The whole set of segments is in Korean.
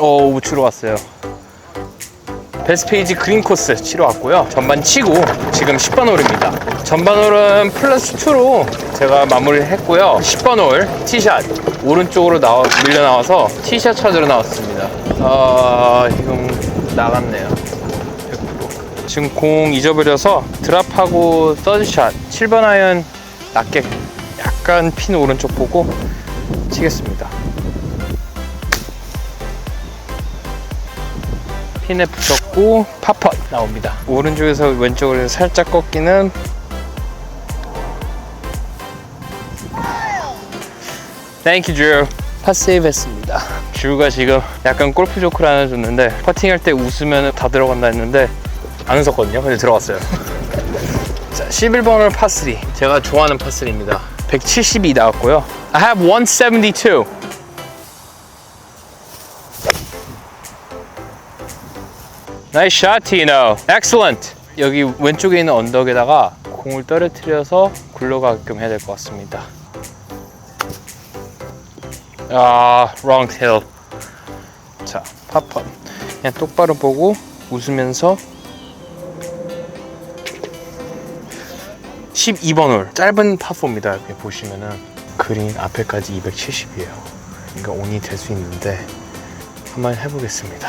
오 우측으로 왔어요. 베스페이지 그린 코스 치러 왔고요. 전반 치고 지금 10번 홀입니다. 전반 홀은 플러스 2로 제가 마무리를 했고요. 10번 홀 티샷 오른쪽으로 나와, 밀려 나와서 티샷 찾으러 나왔습니다. 아 지금 나갔네요. 100%. 지금 공 잊어버려서 드랍하고 서드샷 7번 아이언 낮게 약간 핀 오른쪽 보고 치겠습니다 핀에 붙였고 팝펫 나옵니다. 오른쪽에서 왼쪽으로 살짝 꺾이는 땡큐 주 파세이브 했습니다. 주가 지금 약간 골프 조크를 하나 줬는데 퍼팅할 때 웃으면 다 들어간다 했는데 안 웃었거든요. 근데 들어갔어요. 자, 11번을 파3 제가 좋아하는 파3입니다. 172 나왔고요. I have 172. 나이스 샷, 티노. Excellent. 여기 왼쪽에 있는 언덕에다가 공을 떨어뜨려서 굴러가게끔 해야 될 것 같습니다. 아, wrong hill. 자, 팝펀. 그냥 똑바로 보고 웃으면서 12번 홀 짧은 파4입니다. 이렇게 보시면은 그린 앞에까지 270이에요. 그러니까 온이 될 수 있는데 한번 해보겠습니다.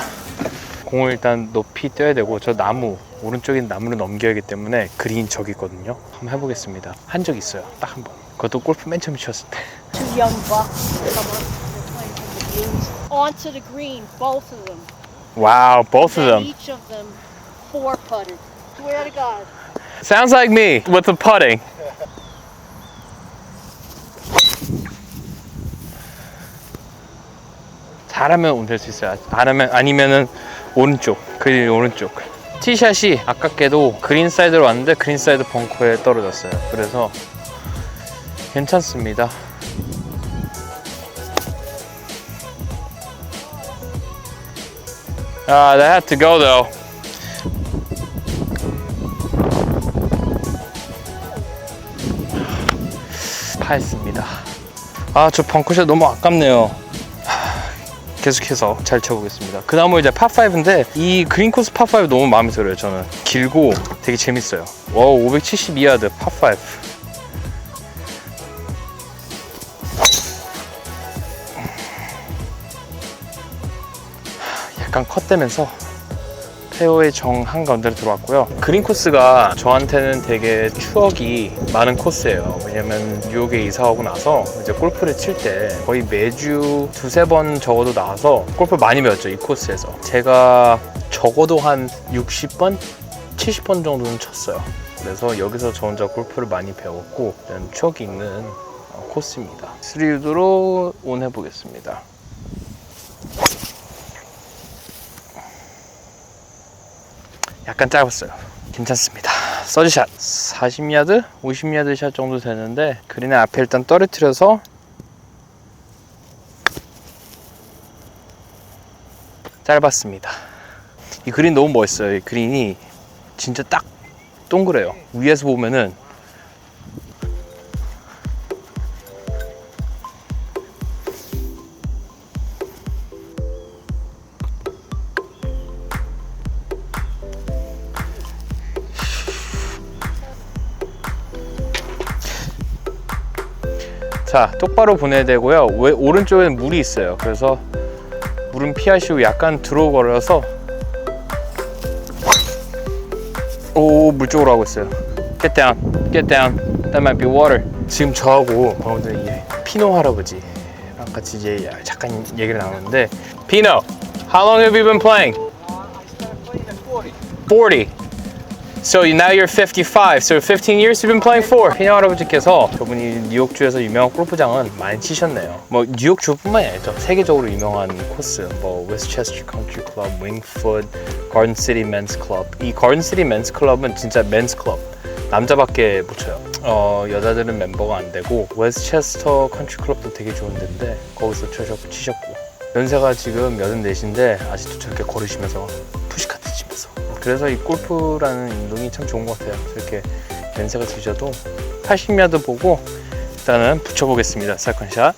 공을 일단 높이 떠야 되고 저 나무 오른쪽에 있는 나무를 넘겨야 하기 때문에 그린 저기 있거든요 한번 해보겠습니다 한 적 있어요 딱 한 번 그것도 골프 맨 처음 치셨을 때 two young bucks come up. They're playing from the blues onto the green, both of them. 와우 both of And them each of them four putted. Swear to God. sounds like me with the putting 잘하면 온될수 있어요 안 하면 아니면은 오른쪽 그린 오른쪽 티샷이 아깝게도 그린 사이드로 왔는데 그린 사이드 벙커에 떨어졌어요 그래서 괜찮습니다 아, that had to go though. 파했습니다. 아, 저 벙커샷 너무 아깝네요. 하, 계속해서 잘 쳐보겠습니다. 그 다음은 이제 파5인데 이 그린 코스 파5 너무 마음에 들어요. 저는 길고 되게 재밌어요. 와, 572야드 파5. 약간 컷되면서 페어의 정 한가운데로 들어왔고요. 그린 코스가 저한테는 되게 추억이 많은 코스예요. 왜냐면 뉴욕에 이사 오고 나서 이제 골프를 칠 때 거의 매주 두세 번 적어도 나와서 골프 많이 배웠죠. 이 코스에서. 제가 적어도 한 60번? 70번 정도는 쳤어요. 그래서 여기서 저 혼자 골프를 많이 배웠고 추억이 있는 어, 코스입니다. 3유드로 온 해보겠습니다. 약간 짧았어요. 괜찮습니다. 서지샷 40야드, 50야드 샷 정도 되는데 그린의 앞에 일단 떨어뜨려서 짧았습니다. 이 그린 너무 멋있어요. 이 그린이 진짜 딱 동그래요. 위에서 보면은 자 똑바로 보내야 되고요. 왜 오른쪽에는 물이 있어요. 그래서 물은 피하시고 약간 들어 걸어서 오 물 쪽으로 하고 있어요. Get down get down. That might be water. 지금 저하고 방금 전에 이 피노 할아버지랑 같이 이제 잠깐 얘기를 나누는데 피노 how long have you been playing? I started playing at 40. 40 So now you're 55. So 15 years you've been playing for. 피녀 할아버지께서 저분이 뉴욕주에서 유명한 골프장은 많이 치셨네요. 뭐 뉴욕주뿐만이 아니죠. 세계적으로 유명한 코스. 뭐 웨스트체스터 컨트리 클럽, 윙풋, 가든 시티 맨스 클럽. 이 가든 시티 맨스 클럽은 진짜 맨스 클럽. 남자밖에 못 쳐요. 어, 여자들은 멤버가 안 되고 웨스트체스터 컨트리 클럽도 되게 좋은 데인데 거기서 치셨, 치셨고 연세가 지금 84인데 아직도 저렇게 걸으시면서 치면서 그래서 이 골프라는 운동이 참 좋은 것 같아요 이렇게 연세가 드셔도 80야드 보고 일단은 붙여보겠습니다 세컨샷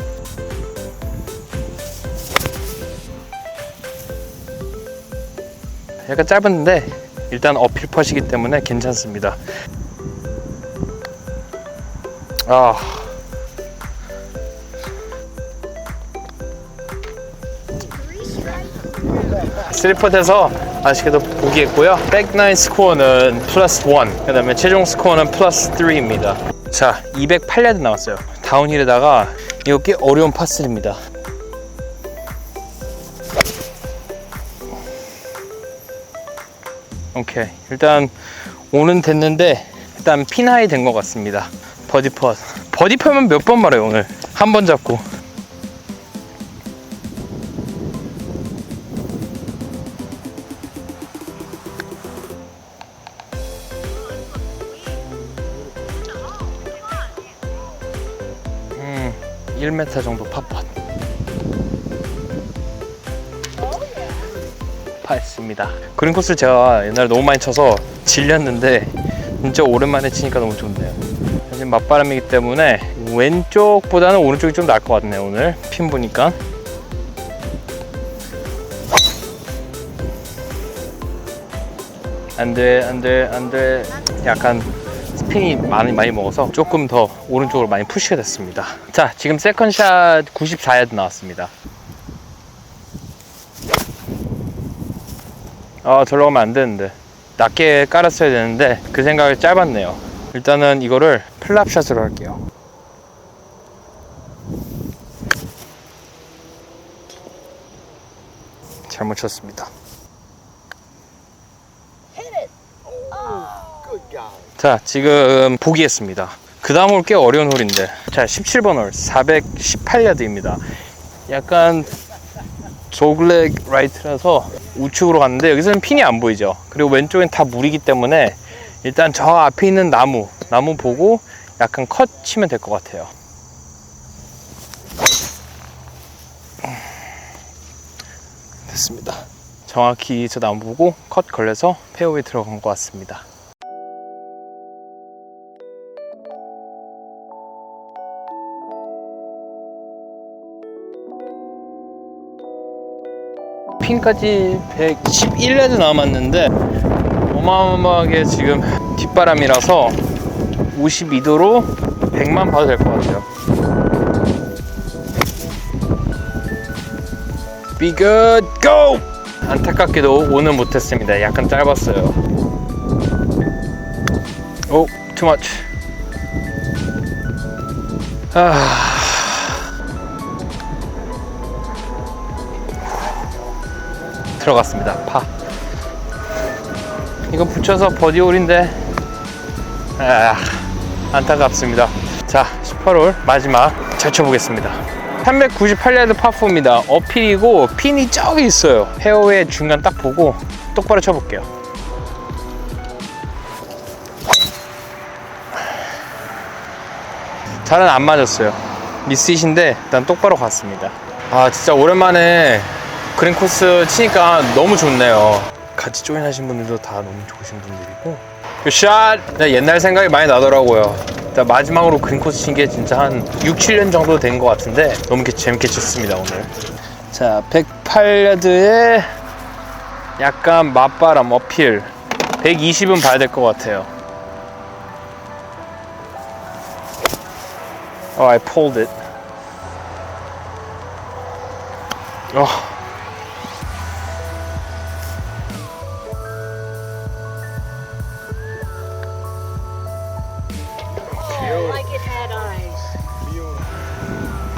약간 짧았는데 일단 어필 펫이기 때문에 괜찮습니다. 아. 쓰리퍼트에서 아쉽게도 포기했고요. 백나인 스코어는 플러스 1, 그 다음에 최종 스코어는 플러스 3입니다. 자, 208야드 나왔어요. 다운힐에다가 이거 꽤 어려운 파스입니다. 오케이. 일단 오는 됐는데 일단 핀하이 된 것 같습니다. 버디 펫. 버디 펫은 몇번 말해요 오늘. 한 번 잡고. 1m 정도 팝팟. 파했습니다. 그린 코스를 제가 옛날에 너무 많이 쳐서 질렸는데 진짜 오랜만에 치니까 너무 좋네요. 사실 맞바람이기 때문에 왼쪽보다는 오른쪽이 좀 나을 것 같네요. 오늘 핀 보니까. 안돼 안돼 안돼 약간 스핀이 많이 많이 먹어서 조금 더 오른쪽으로 많이 푸시가 됐습니다. 자 지금 세컨샷 94야드 나왔습니다. 아 저러 가면 안 되는데 낮게 깔았어야 되는데 그 생각이 짧았네요 일단은 이거를 플랍샷으로 할게요 잘못 쳤습니다 Good guy. 자 지금 포기했습니다. 그 다음 홀 꽤 어려운 홀인데. 자 17번 홀 418야드입니다. 약간 조글렉 라이트라서 우측으로 갔는데 여기서는 핀이 안 보이죠. 그리고 왼쪽엔 다 물이기 때문에 일단 저 앞에 있는 나무 나무 보고 약간 컷 치면 될 것 같아요. 됐습니다. 정확히 저 나무 보고 컷 걸려서 페어웨이 들어간 것 같습니다 핀까지 111레드 남았는데 어마어마하게 지금 뒷바람이라서 52도로 100만 봐도 될 것 같아요. Be good, go! 안타깝게도 오늘 못했습니다. 약간 짧았어요. 오, too much. 아. 들어갔습니다. 파. 이거 붙여서 버디홀인데 아, 안타깝습니다. 자, 18홀 마지막 잘 쳐보겠습니다. 398야드 파4입니다. 어필이고 핀이 저기 있어요. 페어웨이 중간 딱 보고 똑바로 쳐볼게요. 잘은 안 맞았어요. 미스잇인데 일단 똑바로 갔습니다. 아 진짜 오랜만에 그린 코스 치니까 너무 좋네요. 같이 조인하신 분들도 다 너무 좋으신 분들이고. 그 샷! 네, 옛날 생각이 많이 나더라고요. 마지막으로 그린 코스 친 게 진짜 한 6, 7년 정도 된 것 같은데 너무 재밌게 쳤습니다, 오늘. 자, 108야드에 약간 맞바람 어필. 120은 봐야 될 것 같아요. Oh, I pulled it. 어.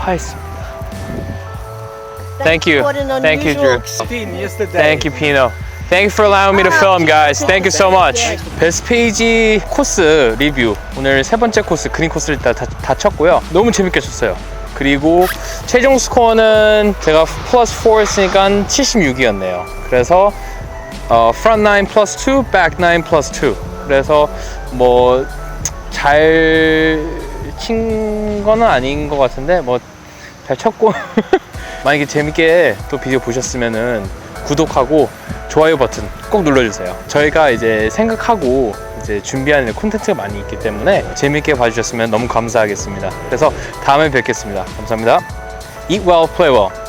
파했습니다. Thank you. What an Thank you, Drew. Yesterday. Thank you, Pino. Thank you for allowing me to film, guys. Thank you so much. 베스트 페이지 코스 리뷰. 오늘 세 번째 코스, 그린 코스를 다, 다, 다 쳤고요. 너무 재밌게 쳤어요. 그리고 최종 스코어는 제가 플러스 4 했으니까 76이었네요. 그래서 어, front 9 플러스 2, back 9 플러스 2. 그래서 뭐 잘 친 거는 아닌 것 같은데 뭐 잘 쳤고 만약에 재밌게 또 비디오 보셨으면은 구독하고 좋아요 버튼 꼭 눌러주세요. 저희가 이제 생각하고 이제 준비하는 콘텐츠가 많이 있기 때문에 재밌게 봐주셨으면 너무 감사하겠습니다. 그래서 다음에 뵙겠습니다. 감사합니다. Eat well, play well.